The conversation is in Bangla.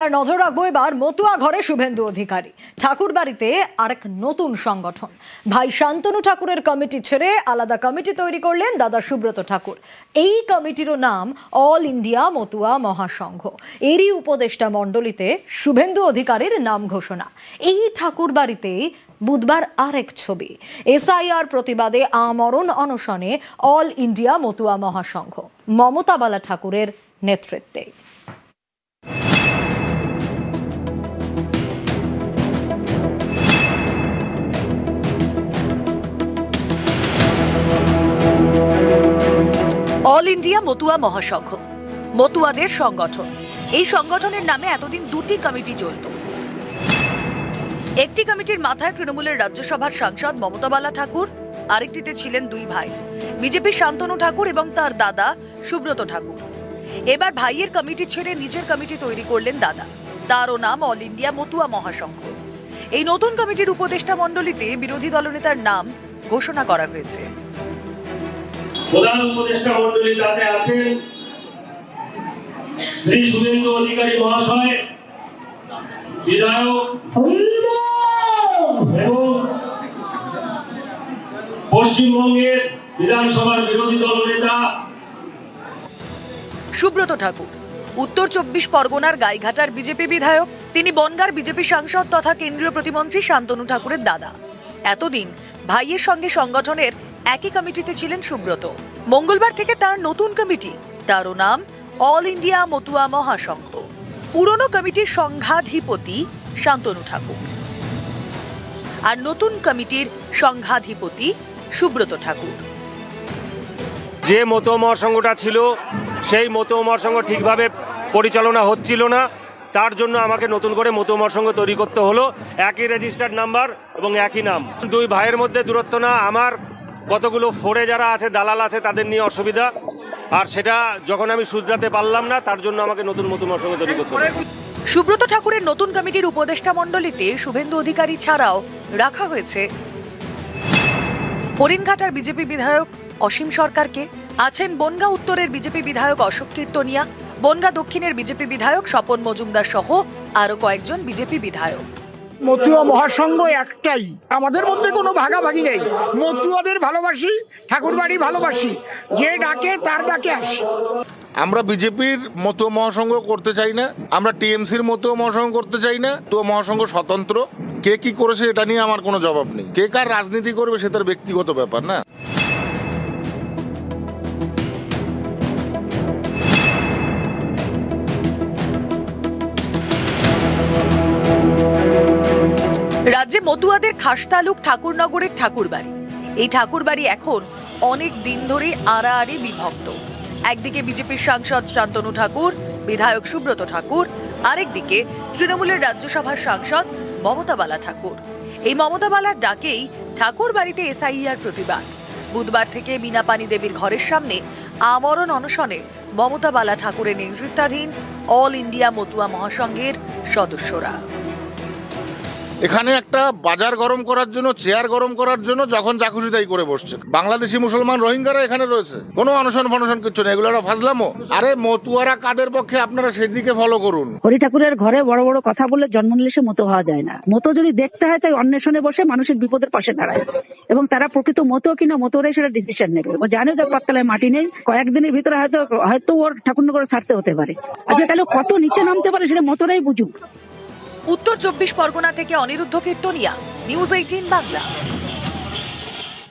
নজর রাখব এবার মতুয়া ঘরে শুভেন্দু অধিকারী। ঠাকুর বাড়িতে আরেক নতুন সংগঠন। ভাই শান্তনু ঠাকুরের কমিটি ছেড়ে আলাদা কমিটি তৈরি করলেন দাদা সুব্রত ঠাকুর। এই কমিটিরও নাম অল ইন্ডিয়া মতুয়া মহাসংঘ। এরই উপদেষ্টা মণ্ডলীতে শুভেন্দু অধিকারীর নাম ঘোষণা। এই ঠাকুর বাড়িতে বুধবার আরেক ছবি। এসআইআর প্রতিবাদে আমরণ অনশনে অল ইন্ডিয়া মতুয়া মহাসংঘ। মমতা বালা ঠাকুরের নেতৃত্বে। অল ইন্ডিয়া মতুয়া মহাসংঘ, মতুয়াদের সংগঠন। এই সংগঠনের নামে এতদিন দুটি কমিটি চলত। একটি কমিটির মাথায় তৃণমূলের রাজ্যসভার সাংসদ মমতা বালা ঠাকুর, আরেকটিতে ছিলেন দুই ভাই, বিজেপির শান্তনু ঠাকুর এবং তার দাদা সুব্রত ঠাকুর। এবার ভাইয়ের কমিটি ছেড়ে নিজের কমিটি তৈরি করলেন দাদা। তারও নাম অল ইন্ডিয়া মতুয়া মহাসংঘ। এই নতুন কমিটির উপদেষ্টা মণ্ডলীতে বিরোধী দলনেতার নাম ঘোষণা করা হয়েছে। প্রধান উপদেষ্টা মন্ডলী তাতে আছেন, শ্রী শুভেন্দু অধিকারী মহাশয়, বিধায়ক এবং পশ্চিমবঙ্গের বিধানসভার বিরোধী দলনেতা। সুব্রত ঠাকুর, উত্তর চব্বিশ পরগনার গাইঘাটার বিজেপি বিধায়ক, তিনি বনগার বিজেপি সাংসদ তথা কেন্দ্রীয় প্রতিমন্ত্রী শান্তনু ঠাকুরের দাদা। এতদিন ভাইয়ের সঙ্গে সংগঠনের একই কমিটিতে ছিলেন সুব্রত। মঙ্গলবার থেকে তার নতুন কমিটি তারও নাম অল ইন্ডিয়া মতুয়া মহাসংঘ। পুরনো কমিটির সংঘাধিপতি শান্তনু ঠাকুর। আর নতুন কমিটির সংঘাধিপতি সুব্রত ঠাকুর। যে মতো মহাসংঘটা ছিল, সেই মতো মহাসংঘ ঠিকভাবে পরিচালনা হচ্ছিল না। তার জন্য আমাকে নতুন করে মতো মহাসংঘ তৈরি করতে হলো। একই রেজিস্টার্ড নাম্বার এবং একই নাম। দুই ভাইয়ের মধ্যে দূরত্ব না, আমার কতগুলো ফোরে যারা আছে, দালাল আছে, তাদের নিয়ে অসুবিধা। আর সেটা যখন আমি শুধরাতে পারলাম না, তার জন্য আমাকে নতুন নতুন মহাসংঘ তৈরি করতে সুব্রত ঠাকুরের নতুন কমিটির উপদেষ্টা মণ্ডলীতে শুভেন্দু অধিকারী ছাড়াও রাখা হয়েছে। হরিণঘাটার বিজেপি বিধায়ক অসীম সরকারকে, আছেন বনগা উত্তরের বিজেপি বিধায়ক অশোক কীর্তনিয়া, বনগা দক্ষিণের বিজেপি বিধায়ক স্বপন মজুমদার সহ আরও কয়েকজন বিজেপি বিধায়ক। মতুয়া মহাসংঘ একটাই। আমাদের মধ্যে কোনো ভাগাভাগি নেই। মতুয়াদের ভালোবাসি, ঠাকুরবাড়ি ভালোবাসি। যে ডাকে তার ডাকে আসি। আমরা বিজেপির মতো মহাসংঘ করতে চাই না। আমরা টিএমসির মতো মহাসংঘ করতে চাই না। তো মহাসংঘ স্বতন্ত্র। কে কি করেছে এটা নিয়ে আমার কোনো জবাব নেই। কে কার রাজনীতি করবে সে তার ব্যক্তিগত ব্যাপার না। রাজ্যে মতুয়াদের খাসতালুক ঠাকুরনগরের ঠাকুরবাড়ি। এই ঠাকুরবাড়ি এখন অনেক দিন ধরে আড়াআড়ি বিভক্ত। একদিকে বিজেপির সাংসদ শান্তনু ঠাকুর, বিধায়ক সুব্রত ঠাকুর, আরেকদিকে তৃণমূলের রাজ্যসভার সাংসদ মমতা বালা ঠাকুর। এই মমতা বালার ডাকেই ঠাকুর বাড়িতে এসআইআর প্রতিবাদ। বুধবার থেকে বিনাপানি দেবীর ঘরের সামনে আমরণ অনশনে মমতা বালা ঠাকুরের নেতৃত্বাধীন অল ইন্ডিয়া মতুয়া মহাসংঘের সদস্যরা। এখানে একটা বাজার গরম করার জন্য, চেয়ার গরম করার জন্য যখন যা খুশি তাই করে বসছে বাংলাদেশি মুসলমান রোহিঙ্গারা এখানে রয়েছে। কোনো অনশন ফনশন কিচ্ছু নেই, এগুলো ফাজলামো। আরে মতুয়ারা কাদের পক্ষে আপনারা সেদিকে ফলো করুন? হরি ঠাকুরের ঘরে বড় বড় কথা বললে জন্ম নিলে সে মতো হওয়া যায় না। মতো যদি দেখতে হয় তাই অন্বেষণে বসে মানুষের বিপদের পাশে দাঁড়ায়। এবং তারা প্রকৃত মতো কিনা মতোরাই সেটা ডিসিশন নেবে। ও জানে যে পাততলায় মাটি নেই, কয়েকদিনের ভিতরে হয়তো হয়তো ওর ঠাকুরনগর ছাড়তে হতে পারে। আচ্ছা তাহলে কত নিচে নামতে পারে সেটা মতোরাই বুঝুক। উত্তর চব্বিশ পরগনা থেকে অনিরুদ্ধ কীর্তনিয়া নিউজ এইটিন বাংলা।